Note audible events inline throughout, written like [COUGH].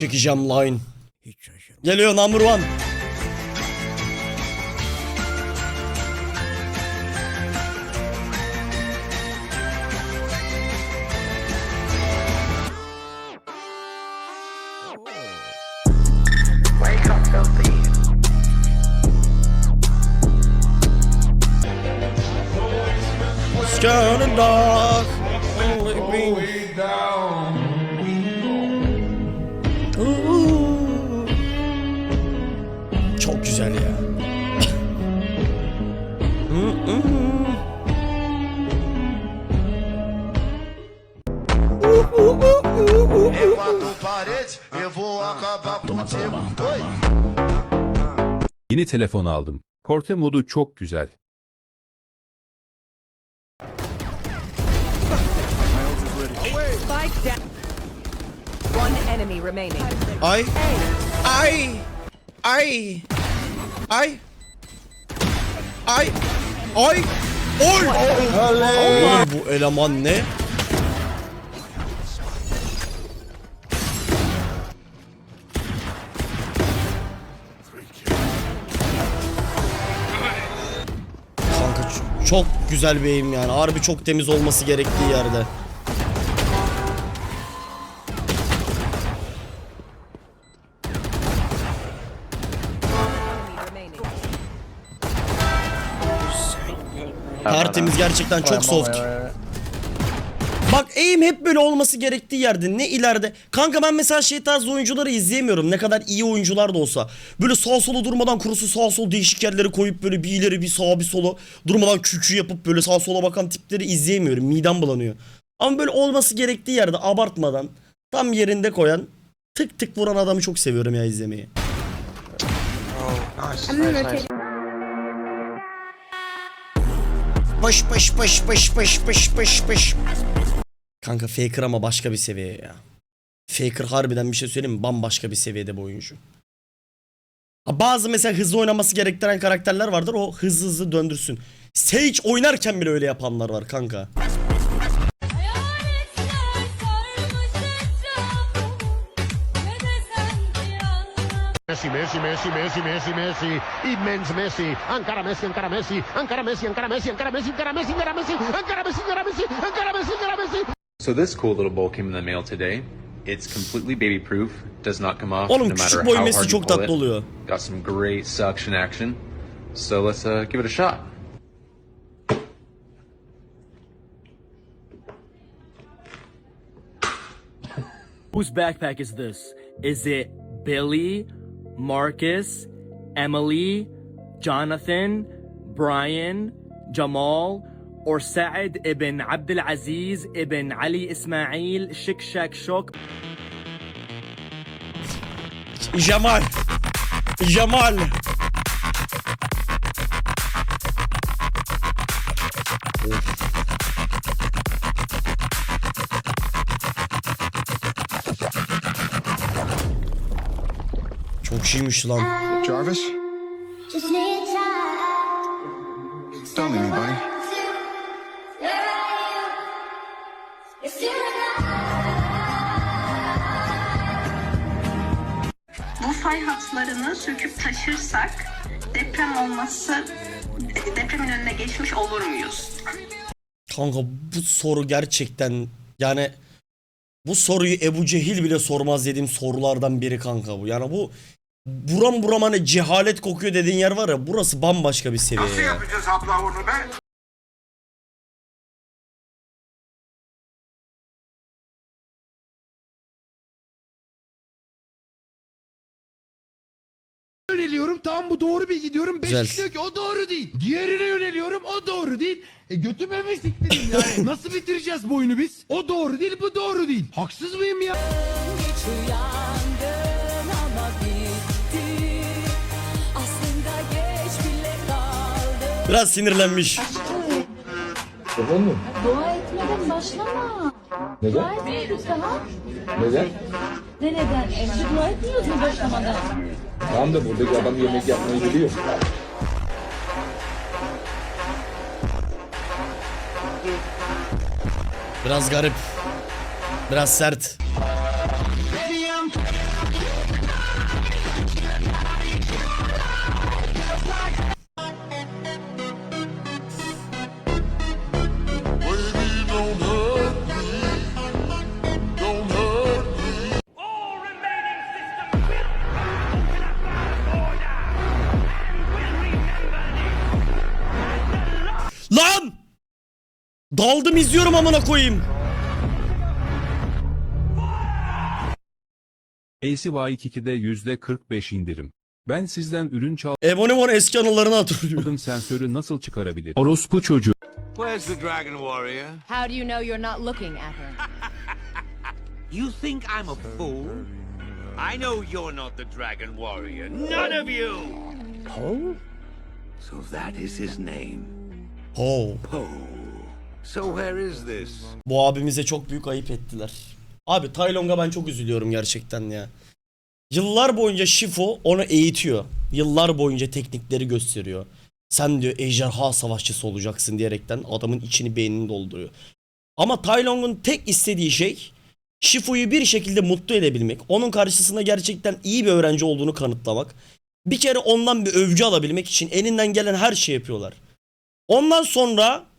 Çekeceğim line. Hiç şaşırma. Geliyor number one. Scanning dark. Ooh. Acabar contigo. Yeni telefon aldım. Portre modu çok güzel. Spike down. One enemy remaining. Ay. Ay. Ay. Ay. Ay. Ay. Oy. Oğlum bu eleman ne? Çok güzel bir eğim yani. Harbi çok temiz olması gerektiği yerde. Tertemiz gerçekten çok soft. Bak aim hep böyle olması gerektiği yerde ne ileride. Kanka ben mesela şey tarzı oyuncuları izleyemiyorum. Ne kadar iyi oyuncular da olsa. Böyle sağ sola durmadan kurusu sağ sol değişik yerlere koyup böyle bir ileri bir sağa bir sola durmadan kükü yapıp böyle sağ sola bakan tipleri izleyemiyorum. Midem bulanıyor. Ama böyle olması gerektiği yerde abartmadan tam yerinde koyan tık tık vuran adamı çok seviyorum ya izlemeyi. Pış pış pış pış pış pış pış pış. Kanka Faker ama başka bir seviye ya. Faker harbiden bir şey söyleyeyim mi? Bambaşka bir seviyede bu oyuncu. Bazı mesela hızlı oynaması gerektiren karakterler vardır. O hızlı hızlı döndürsün. Sage oynarken bile öyle yapanlar var kanka. Messi, Messi, Messi, Messi, Messi, Messi, immens Messi, encara Messi, encara Messi, encara Messi, encara Messi, encara Messi, encara Messi, encara Messi, encara Messi, encara Messi, encara Messi, encara Messi. So this cool little bowl came in the mail today. It's completely baby proof, does not come off Oğlum no matter küçük how boy Messi hard you çok pull tatlı it. oluyor. Got some great suction action. So let's uh, give it a shot. [LAUGHS] Whose backpack is this? Is it Billy, Marcus, Emily, Jonathan, Brian, Jamal, or سعد ابن عبد العزيز ابن علي إسماعيل شكشك شوك جمال جمال Çok şeymiş lan. Jarvis? Tell me hatlarını söküp taşırsak deprem olması depremin önüne geçmiş olur muyuz? Kanka bu soru gerçekten yani bu soruyu Ebu Cehil bile sormaz dediğim sorulardan biri kanka bu. Yani bu buram buram hani cehalet kokuyor dediğin yer var ya burası bambaşka bir seviye ya. yapacağız abla onu be? Yöneliyorum tamam bu doğru bilgi diyorum. Güzel. Beşik diyor ki o doğru değil. Diğerine yöneliyorum o doğru değil. E götüme mi siktireyim yani? [LAUGHS] Nasıl bitireceğiz bu oyunu biz? O doğru değil bu doğru değil. Haksız mıyım ya? Hiç uyandın ama bitti Aslında geç bile kaldı Biraz sinirlenmiş. Dua etmeden başlama Neden? Dua etmedin daha Neden? Ne neden? Evde dua etmiyorsun başlamadan Tamam da buradaki adam yemek yapmayı biliyor. Biraz garip. Biraz sert. Daldım izliyorum amına koyayım. ACY2'de %45 indirim. Ben sizden ürün Ebonimon eski anılarını hatırlıyorum. sensörü nasıl çıkarabilir? Orospu çocuğu. Where's the Dragon Warrior? How do you know you're not looking at her? [LAUGHS] You think I'm a fool? I know you're not the Dragon Warrior. None of you! Poe? So that is his name. Oo. Poe. So where is this? Bu abimize çok büyük ayıp ettiler. Abi Taylong'a ben çok üzülüyorum gerçekten ya. Yıllar boyunca Shifu onu eğitiyor. Yıllar boyunca teknikleri gösteriyor. Sen diyor ejderha savaşçısı olacaksın diyerekten adamın içini beynini dolduruyor. Ama Taylong'un tek istediği şey Shifu'yu bir şekilde mutlu edebilmek. Onun karşısında gerçekten iyi bir öğrenci olduğunu kanıtlamak. Bir kere ondan bir övgü alabilmek için elinden gelen her şeyi yapıyorlar. Ondan sonra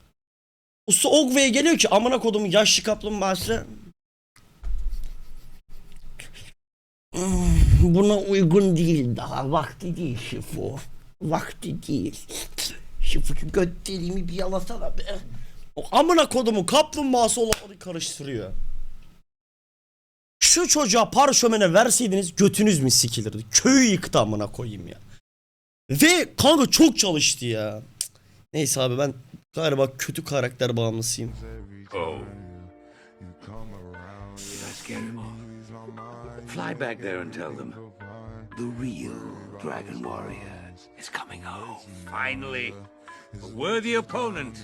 Usta Ogwe'ye geliyor ki amına kodumun yaşlı kaplumbağası. "Hmm, Buna uygun değil daha vakti değil Şifu. Vakti değil. Şifu göt deliğimi bir yalasana be. O amına kodumun kaplumbağası olanları karıştırıyor. Şu çocuğa parşömene verseydiniz götünüz mü sikilirdi? Köyü yıktı amına koyayım ya. Ve kanka çok çalıştı ya. Neyse abi ben galiba kötü karakter bağımlısıyım off? Fly back there and tell them the real Dragon Warrior is coming home. Finally, a worthy opponent.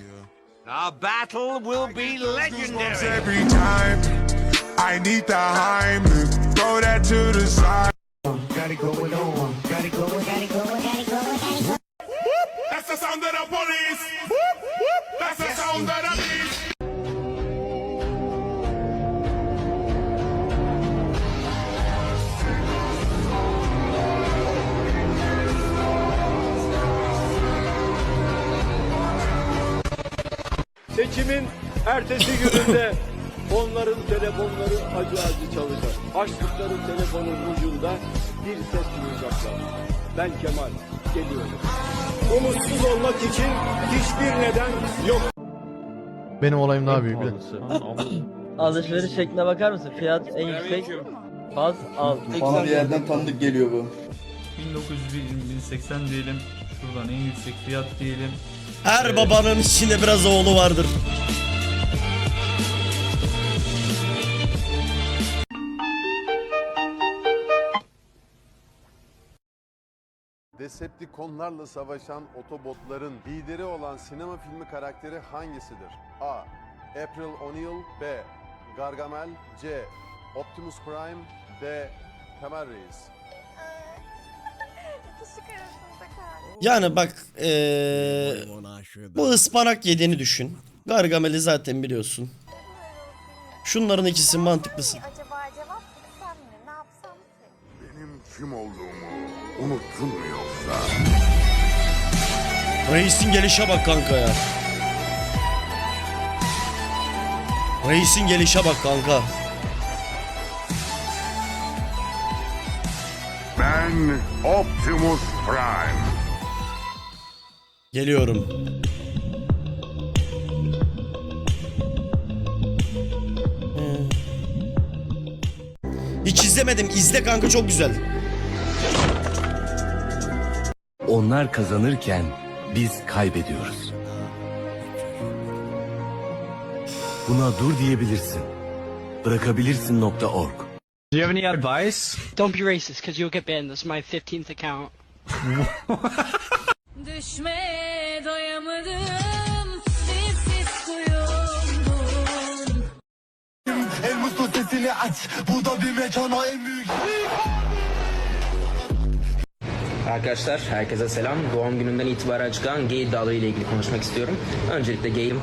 Our battle will be legendary. Every time I need the Heimlich, throw that to the side. That's Seçimin ertesi gününde onların telefonları acı acı çalacak. Açtıkları telefonun ucunda bir ses duyacaklar. Ben Kemal, geliyorum. Umutsuz olmak için hiçbir neden yok. Benim olayım daha büyük. Alışveriş şekline bakar mısın? Fiyat en yüksek. Faz al. Bana bir yerden tanıdık geliyor bu. 1980 diyelim. Şuradan en yüksek fiyat diyelim. Her babanın içinde biraz oğlu vardır Decepticonlarla savaşan Otobotların lideri olan sinema filmi karakteri hangisidir? A. April O'Neil B. Gargamel C. Optimus Prime D. Temel Reis Yani bak eee bu ıspanak yediğini düşün. Gargamel'i zaten biliyorsun. Şunların ikisi mantıklısı. Acaba cevap gitsem mi? Ne yapsam ki? Benim kim olduğumu unuttun mu yoksa? Reis'in gelişe bak kanka ya. Reis'in gelişe bak kanka. Ben Optimus Prime. Geliyorum. Hmm. Hiç izlemedim. İzle kanka çok güzel. Onlar kazanırken biz kaybediyoruz. Buna dur diyebilirsin. Bırakabilirsin nokta org. Do you have any advice? Don't be racist, because you'll get banned. This is my 15th account. [LAUGHS] Düşmeye doyamadım. Dipsiz kuyumdum. En mutlu sesini aç. Bu da bir mekana en büyük. Arkadaşlar herkese selam. Doğum gününden itibaren çıkan gay iddiaları ile ilgili konuşmak istiyorum. Öncelikle gayim.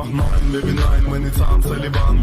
Bach nein, Baby meine Zahn Taliban,